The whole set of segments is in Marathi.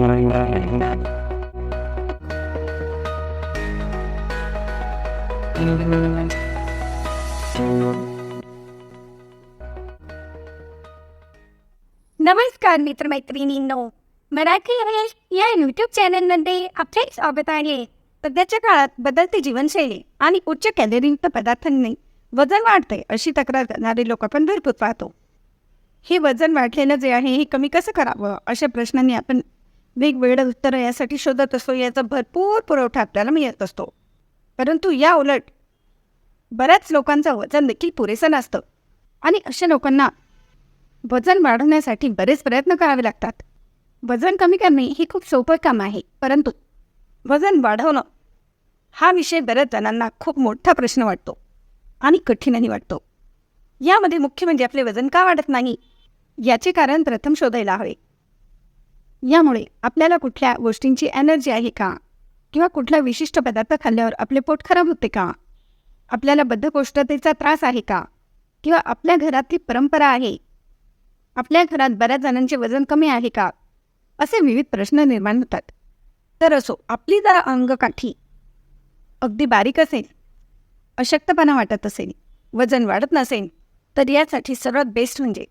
नमस्कार मित्रमैत्रिणींनो मराठी रमेश या यूट्यूब चॅनलमध्ये आपले स्वागत आहे. सध्याच्या काळात बदलती जीवनशैली आणि उच्च कॅलरीयुक्त पदार्थांनी वजन वाढते अशी तक्रार करणारे लोक आपण भरपूर पाहतो. हे वजन वाढलेलं जे आहे हे कमी कसं करावं अशा प्रश्नांनी आपण वेगवेगळ्या उत्तरं यासाठी शोधत असतो. याचा भरपूर पुरवठा आपल्याला मिळत असतो. परंतु या उलट बऱ्याच लोकांचं वजन देखील पुरेसं नसतं. आणि अशा लोकांना वजन वाढवण्यासाठी बरेच प्रयत्न करावे लागतात. वजन कमी करणे हे खूप सोपं काम आहे. परंतु वजन वाढवणं हा विषय बऱ्याच जणांना खूप मोठा प्रश्न वाटतो आणि कठीणही वाटतो. यामध्ये मुख्य म्हणजे आपले वजन का वाढत नाही? याचे कारण प्रथम शोधायला हवे. यामुळे आपल्याला कुठल्या गोष्टींची एनर्जी आहे का? किंवा कुठला विशिष्ट पदार्थ खाल्ल्यावर आपले पोट खराब होते का? आपल्याला बद्धकोष्ठतेचा त्रास आहे का? किंवा आपल्या घरात ती परंपरा आहे? आपल्या घरात बऱ्याच जणांचे वजन कमी आहे का? असे विविध प्रश्न निर्माण होतात. तर असो आपली जर अंगकाठी अगदी बारीक असेल अशक्तपणा वाटत असेल वजन वाढत नसेल तर यासाठी सर्वात बेस्ट म्हणजे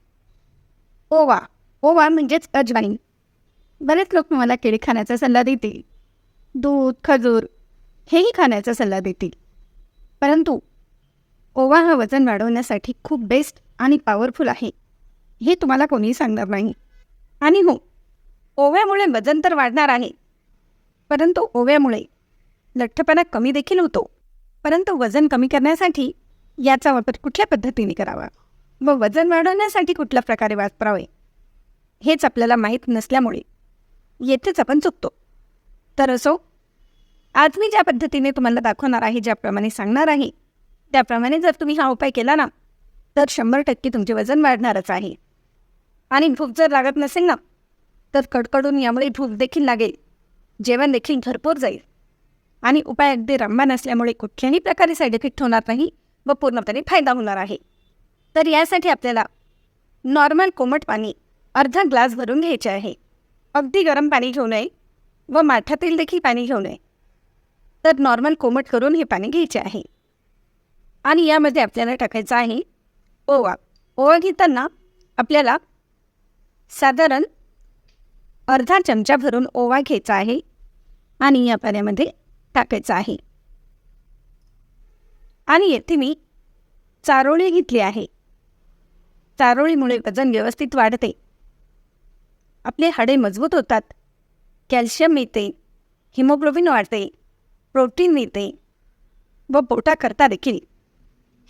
ओवा. ओवा म्हणजेच अजवाईन. बरेच लोक मला केळी खाण्याचा सल्ला देतील. दूध खजूर हेही खाण्याचा सल्ला देतील. परंतु ओवा हा वजन वाढवण्यासाठी खूप बेस्ट आणि पॉवरफुल आहे. हे तुम्हाला कोणीही सांगणार नाही. आणि हो ओव्यामुळे वजन तर वाढणार आहे. परंतु ओव्यामुळे लठ्ठपणा कमी देखील होतो. परंतु वजन कमी करण्यासाठी याचा वापर कुठल्या पद्धतीने करावा? व वजन वाढवण्यासाठी कुठल्या प्रकारे वापरावे? हेच आपल्याला माहीत नसल्यामुळे. येथेच आपण चुकतो. तर असो आज मी ज्या पद्धतीने तुम्हाला दाखवणार आहे ज्याप्रमाणे सांगणार आहे त्याप्रमाणे जर तुम्ही हा उपाय केला ना तर शंभर टक्के तुमचे वजन वाढणारच आहे. आणि भूक जर लागत नसेल ना तर कडकडून यामुळे भूक देखील लागेल जेवण देखील भरपूर जाईल. आणि उपाय अगदी रामबाण असल्यामुळे कुठल्याही प्रकारे साईड इफेक्ट होणार नाही व पूर्णपणे फायदा होणार आहे. तर यासाठी आपल्याला नॉर्मल कोमट पाणी अर्धा ग्लास भरून घ्यायचे आहे. अगदी गरम पाणी घेऊ नये व माठातील देखील पाणी घेऊ नये. तर नॉर्मल कोमट करून हे पाणी घ्यायचे आहे. आणि यामध्ये आपल्याला टाकायचं आहे ओवा. ओवा घेताना आपल्याला साधारण अर्धा चमचा भरून ओवा घ्यायचा आहे आणि या पाण्यामध्ये टाकायचं आहे. आणि येथे मी चारोळी घेतली आहे. चारोळीमुळे वजन व्यवस्थित वाढते. आपले हाडे मजबूत होतात. कॅल्शियम मिळते हिमोग्लोबिन वाढते प्रोटीन मिळते व पोटाकरता देखील.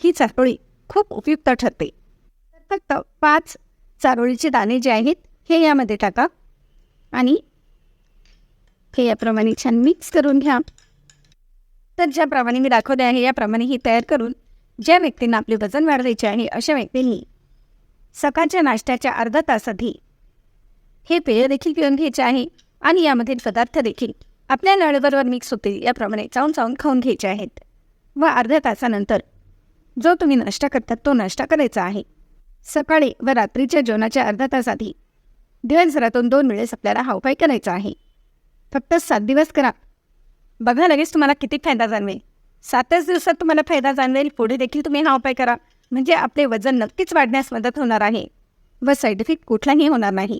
ही चारोळी खूप उपयुक्त ठरते. तर फक्त पाच चारोळीचे दाणे जे आहेत हे यामध्ये टाका. आणि हे याप्रमाणे छान मिक्स करून घ्या. तर ज्याप्रमाणे मी दाखवले आहे याप्रमाणे ही तयार करून ज्या व्यक्तींना आपले वजन वाढवायचे आहे अशा व्यक्तींनी सकाळच्या नाश्त्याच्या अर्धा तास आधी हे पेय देखील पिऊन घ्यायचे आहे आणि यामधील पदार्थ देखील. आपल्या नळबरोबर मिक्स होतील याप्रमाणे चावून चावून खाऊन घ्यायचे आहेत. व अर्ध्या तासानंतर जो तुम्ही नाश्ता करतात तो नाश्ता करायचा आहे. सकाळी व रात्रीच्या जेवणाच्या अर्धा तास आधी दिवसभरातून दोन वेळेस आपल्याला हा उपाय करायचा आहे. फक्त सात दिवस करा. बघा लगेच तुम्हाला किती फायदा जाणवेल. सातच दिवसात तुम्हाला फायदा जाणवेल पुढे देखील तुम्ही हा उपाय करा. म्हणजे आपले वजन नक्कीच वाढण्यास मदत होणार आहे. व साईड इफेक्ट कुठलाही होणार नाही.